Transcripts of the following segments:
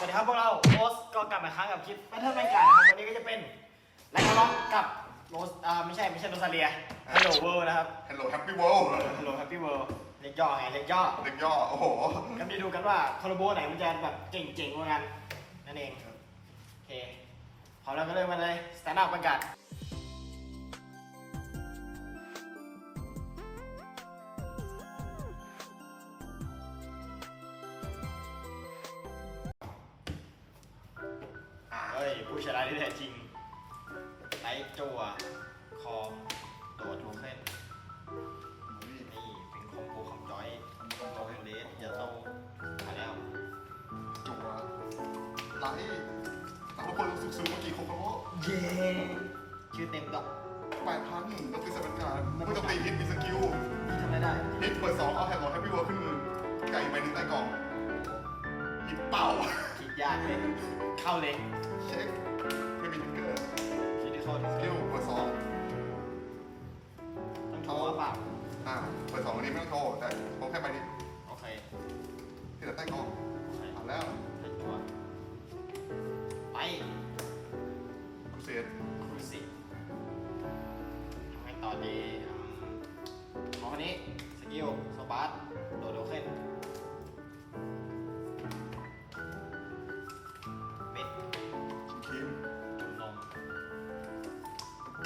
สวัสดีครับพวกเราโรสก็กลับมาครั้งกับคลิปแพทเทิร์นแมนการนะครับวันนี้ก็จะเป็นแลกล็อกกับโรสอ่าไม่ใช่ไม่ใช่โรซาเลียฮัลโหลเวิร์นะครับ ฮัลโหลแฮปปี้เวิลด์ฮัลโหลแฮปปี้เวิร์เล็กย่อไงเล็กย่อเด็กย่อโอ้โหก็มาดูกันว่าคอร์โบไหนมันจะแบบเจ๋งๆกว่ากันนั่นเองโอเคพร้อมแล้วก็เริ่มกันเลยสแตนด์อัพบรรยากา ผู้ชนะที่แท้จริงไลท์จัวคอมโดดโทเค็นนี่เป็นคอมโบของจอยคอมโบเฮเลสยาโตมาแล้วจัวไลท์สามคนสุกซื้อเมื่อกี้โคโคโร่เย้ชื่อเต็มดอกแปดพันก็คือสถานการณ์ผู้โจมตีฮิตมีสกิลนี่ทำอะไรได้ฮิตเปิดสองเอาแฮลโหลแฮปปี้เวิลด์ขึ้นมือไก่ใบหนึ่งใต้กล่องหยิบเป่าคิดยากเลยเข้าเลย คิดที่เข้าสกิลเปิดสองต้องโทรว่าเปล่าอ่าเปิดสองอันนี้ไม่ต้องโทรแต่โทรแค่ใบนี้โอเคที่เหลือใต้กล่อง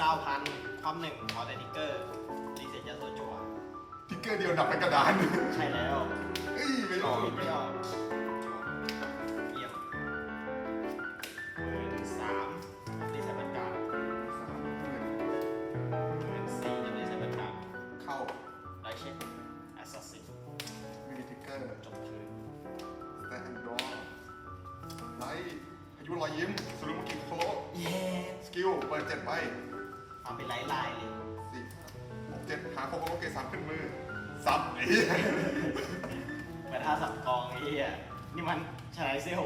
9,000ความหนึ่งขอแต่ทิกเกอร์รีเซ็ตยาโซจัวทิกเกอร์เดียวดับไปกระดานใช่แล้วเอ้ยไม่ออกไม่ไม่ออออกกเยี่ยมหมื่นสามรีเซ็ตบรรยากาศสามหมื่นหมื่นสี่จะรีเซ็ตบรรยากาศเข้าไลท์เช็คแอสซัสซินไม่มีทิกเกอร์จบคืนสแตนดรอไลท์พายุรอยยิ้มสุรุมุกิโคโลเย้สกิลเปิดเจ็ดใบ ทำเป็นไลท์ลายเลยสี่ห้าหกเจ็ดหาโคโคโลเกตสามขึ้นมือสับไอ้เหี้ยเหมือนท่าสับกองไอ้เหี้ยนี่มันชายเซล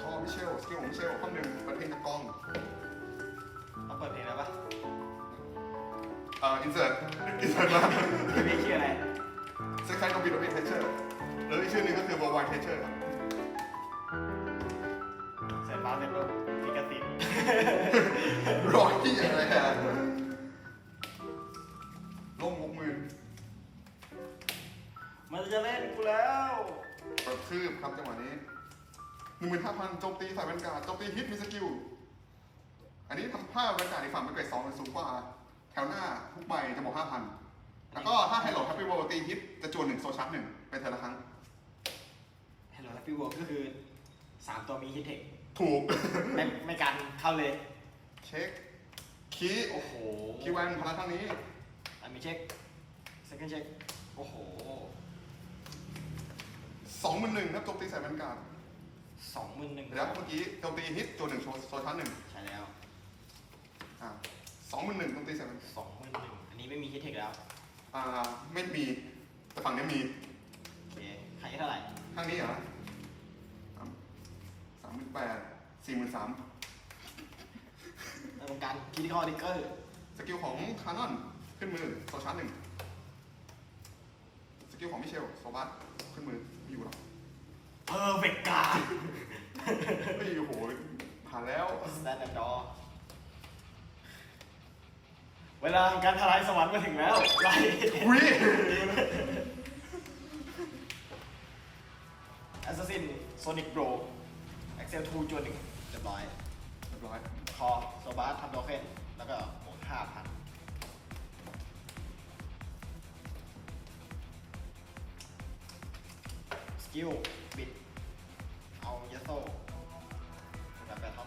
คอมิเชลสกิลของมิเชลข้อหนึ่งเปิดเพลงจากกล้องต้องเปิดเพลงแล้วปะเอ่ออินเสิร์ตอินเสิร์ตมาเพลงชื่ออะไร เซ็กซ์ไซด์คอมพิวเตอร์เทเชอร์หรืออีกชื่อหนึ่งก็คือ Worldwide Teacher ครับ ร้อยที่อะไรฮะลงหกหมื่นมันจะเล่นกูแล้วกระทืบครับจังหวะนี้หนึ่งหมื่นห้าพันโจมตีใส่บรรยากาศโจมตีฮิตมีสกิล อันนี้ทำผ้าบรรยากาศในฝั่งเป็นเกรดสองเป็นสูงกว่า แถวหน้าทุกใบจะบวกห้าพันแล้วก็ถ้าไฮโลแฮปปี้ o ว l ตีฮิตจะจวนหนึ่งโซชาร์จหนึ่งเป็นเทอร์ละครั้ง Hello Happy World ก็คือ3ตัวมีฮิตเทค ถูก ไม่ไม่กันเข้าเลย เช็คคีย์โอ้โหคีย์แวนพลังครั้งนี้อันมีเช็ค second check โอ้โหสองหมื่นหนึ่งครับโจมตีใส่บรรยากาศสองหมื่นหนึ่งแล้วเมื่อกี้โจมตีฮิตจวนหนึ่งโซชาร์จหนึ่งใช่แล้วอ่าสองหมื่นหนึ่งโจมตีใส่บรรยากาศสองหมื่นหนึ่งอันนี้ไม่มีฮิตเทคแล้ว อ่าไม่มีแต่ฝั่งนี้มีโอเคขายเท่าไหร่ข้างนี้เหรอสามหมื่น แปดสี่หมื่นสามแล้วตรงกลารคิดข้อดิกเกอร์สกิลของคานอนขึ้นมือโซชาร์จหนึ่งสกิลของมิเชลโซบัสขึ้นมือไม่อยู่หรอกเพอร์เฟกการ์เฮ้ยโอ้โหผ่านแล้วสแตนดาร์ดอเวลาของการทลายสวรรค์มาถึงแล้วไล่อุ้ยแอสซัสซินโซนิกโบรเอ็กเซลทูจวนหนึ่งเรียบร้อยเรียบร้อย คอโซบาสทำโดเคนแล้วก็หมดห้าพันสกิลบิด เอาเยสโซ่แบบแบบท็อ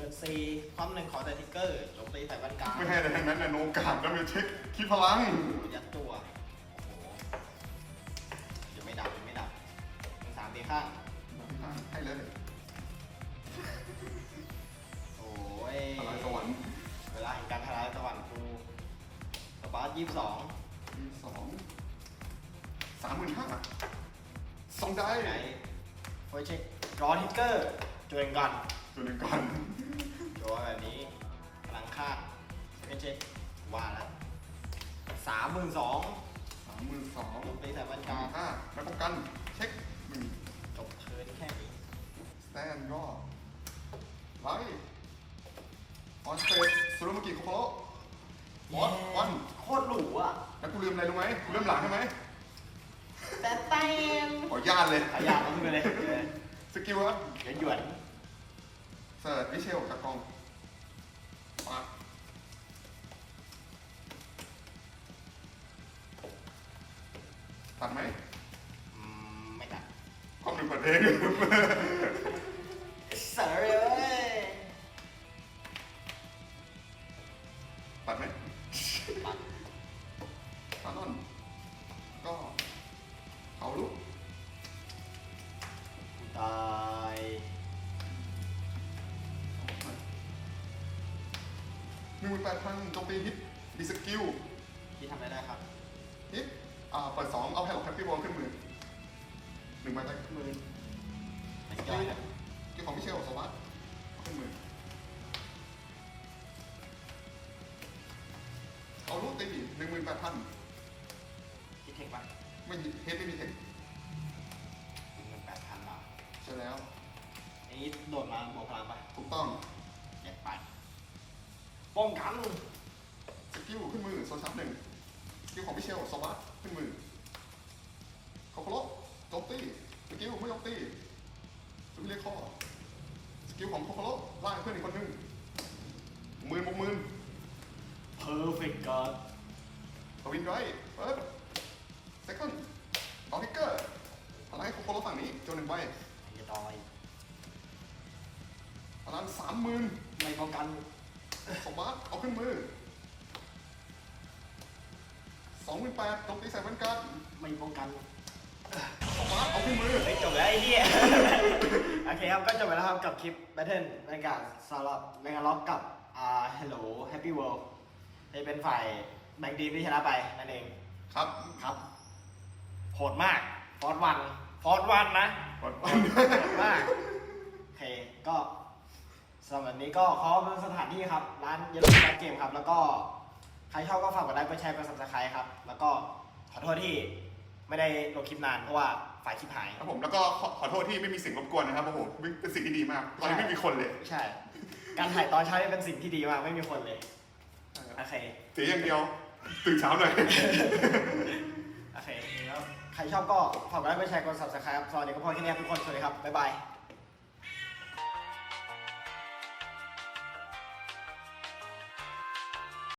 กินซีความหนึ่งขอแต่ทิกเกอร์โจมตีใส่บันกลางไม่ให้อะไรทั้งนั้นนะโนกาดแล้วมีเช็คคิดพลังยัดตัวโอ้โหยังไม่ดับยังไม่ดับหนึ่งสามตีข้างให้เลยโอ้ยพลังสวรรค์เวลาแห่งการทลายสวรรค์กูสบาร์ยี่สิบสองมีสองสามหมื่นห้าสองได้ไหนโฟยเช็ครอทิกเกอร์จวนก่อนตัวหนึ่งก่อนจวนแบบนี้ เช็คว่าแล้วสามหมื่นสองสามหมื่นสองโจมตีใส่บรรกาการห้าแล้วป้องกันเช็คหนึ่งจบเทิร์นแค่นี้สแตนก็ไลท์ออนสเตทสุรมากิโคโคโรวอตวันโคตรหรูอะ แล้วกูลืมอะไรรู้ไหมกูลืมหลังใช่ไหมแต่เต้นขอญาตเลยขยับมันไปเลยเออสกิลอะเดี๋ยวหยวนเสิร์ชวิเชลจากกอง ตัดไหมอืมไม่ตัดความหนึ่งเปิดเพลงเสร์เลยตัดไหมตัดตานอนก็เขาลุกกูตายหนึ่งหมื่นแปดพันโจมตีฮิตมีสกิลที่ทำอะไรได้ครับ ฮิต อ่าเปิดสองเอาแผ่นของแคปปี้บอลขึ้นมือหนึ่งใบจากมือไม่ย่อยนะเกี่ยวของพิเชลสวัสดเอาขึ้นมือเอาลูกตีหนึ่งหมื่นแปดพันคิดเทคปะไม่มีเฮดไม่มีเทคเงินแปดพันบาทใช่แล้วอันนี้โดดมาบวกพลังปะถูกต้องเจ็ดปันป้องกันสกิลขึ้นมือโซนชับหนึ่ง สกิลของพิเชลสวัสดขึ้นมือคอโคโรโจมตีสกิลไม่โจมตีสกิลเรียกข้อสกิลของคอโคโรล่างเพื่อนอีกคนหนึงหมื่นบวกหมื่นเพอร์เฟกต์การ์ดทวินไรเฟิร์สเซคันด์ดอทิกเกอร์อะไรคอโคโรฝั่งนี้โจนหนึ่งใบจะดอยพลังสามหมื่นไม่ป้องกันสวัสดเอาขึ้นมือส องหมื่นแปดโจมตีใส่แวนการ์ดไม่ป้องกันสวัสดเอาขึ้นมือ เฮ้ยจบแล้วไอ้เหี้ย โอเคครับ ก็จบไปแล้วครับกับคลิป Battle ในการสำหรับเมกาล็อกกับอ่า Hello Happy World ที่เป็นฝ่ายแบงค์ดีมที่ชนะไปนั่นเองครับครับโหดมากฟอร์ดวันฟอร์ดวันนะวันโหดมาก โอเค ก็สำหรับวันนี้ก็ขอเป็นสถานที่ครับ ร้านเยลโล่แบเกมครับ แล้วก็ ใครชอบก็ฝากกดไลค์กดแชร์กด subscribe ครับ แล้วก็ขอโทษที่ไม่ได้ลงคลิปนานเพราะว่าฝ่ายคลิปหาย ครับผมแล้วก็ขอขอโทษที่ไม่มีเสิ่งรบกวนนะครับโอ้โหเป็นสิ่งที่ดีมากตอนนี้ไม่มีคนเลยใช่ การถ่ายตอนเช้านี่เป็นสิ่งที่ดีมากไม่มีคนเลย โอเค เสียอย่างเดียวตื่นเช้าหน่อย โอเคแล้วใครชอบก็ฝากกดไลค์กดแชร์กด subscribe ครับสวัสดีก็พอแค่นี้ครับทุกคน สวัสดีครับ บ๊ายบาย